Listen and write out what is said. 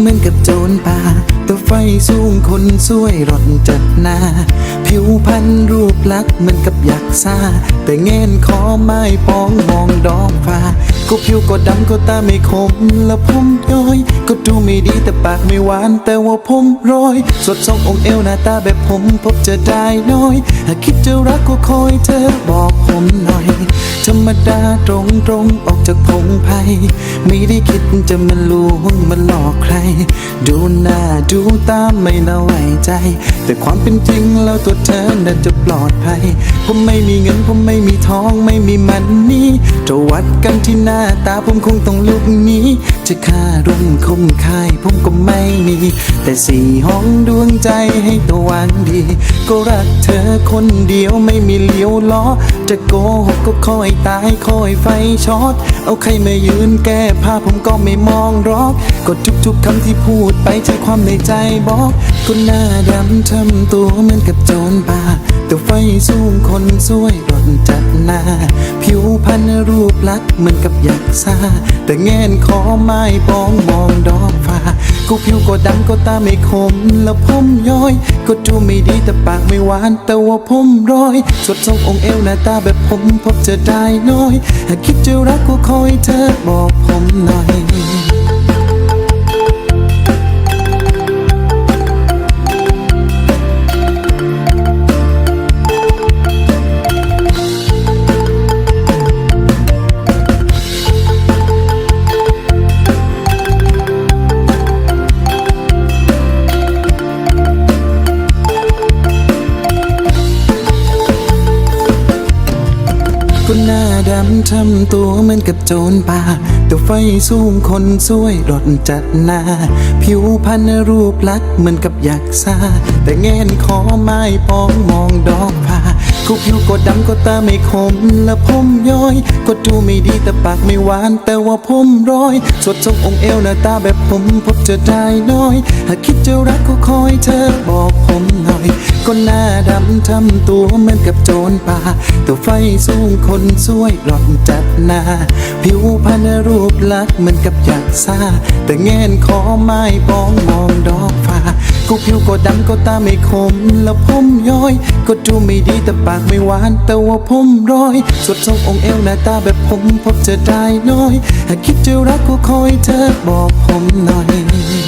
เหมือนกับโจรป่าตัวไฟสูงคนสวยรถจัดหน้า ผิวพันรูปลักษณ์เหมือนกับยักษ์ซาแต่เงินคอไม้ปองมองดอกฟ้าก็ผิวก็ดำก็ตาไม่คมและผมย้อยก็ดูไม่ดีแต่ปากไม่หวาน แต่ว่าผมร้อย สดทรงองค์เอวหน้าตาแบบผมพบจะได้น้อย หากคิดจะรักก็คอยเธอบอกผมหน่อย ธรรมดาตรงตรงๆออกจากพงไพ่ไม่ได้คิดจะมาลวงมาหลอกใคร ดูหน้าดูตาไม่น่าไว้ใจ แต่ความเป็นจริงแล้วตัวเธอน่าจะปลอดภัย ผมไม่มีเงินผมไม่มีทองไม่มีมันนี่จะวัดกันที่หน้าตาผมคงต้องลุกนี้จะค่าร่มคมคายผมก็ไม่มี แต่สี่ห้องดวงใจให้ตัววางดี ก็รักเธอคนเดียวไม่มีเลี้ยวล้อ จะโกหกก็คอยตายคอยไฟช็อต เอาใครมายืนแก้ผ้าผมก็ไม่มองรอก ก็ทุกๆคำที่พูดไปใช่ความในใจบอกคนหน้าดำทำตัวเหมือนกับโจรป่าแต่ไฟสูงคนสวยรถจัดหน้า ผิวพรรณรูปลักษณ์เหมือนกับยักษ์ซาแต่แงนคอไม้ปองมองดอกฟ้าก็ผิวก็ดำก็ตาไม่คม แล้วผมย้อย ก็ดูไม่ดีแต่ปากไม่หวาน แต่ว่าผมร้อยสดทรงองเอวหน้าตาแบบผมพบจะได้น้อย หากคิดจะรักก็คอยเธอบอกผมหน่อย ดำทำตัวเหมือนกับโจรป่าตัวไฟสูงคนสวยรถจัดหน้า ผิวพรรณรูปลักษณ์เหมือนกับยักษ์ซาแต่เงินขอไม้ปองมองดอก ก็ผิวก็ดำก็ตาไม่คมและผมย้อย ก็ดูไม่ดีแต่ปากไม่หวาน แต่ว่าผมร้อย สดทรงองค์เอวหน้าตาแบบผมพบจะได้น้อย หากคิดจะรักก็คอยเธอบอกผมหน่อย ก็หน้าดำทำตัวเหมือนกับโจรป่าแต่ไฟสูงคนสวยรอนจัดหน้า ผิวพรรณรูปลักษณ์เหมือนกับยักซาแต่เงนคอไม้ปองมองดอกฟ้า ก็ผิวก็ดำก็ตาไม่คม แล้วผมย้อย ก็ดูไม่ดีแต่ปากไม่หวาน แต่ว่าผมร้อยสดทรงองค์เอวหน้าตาแบบผมพบจะได้น้อย หากคิดจะรักก็คอยเธอบอกผมหน่อย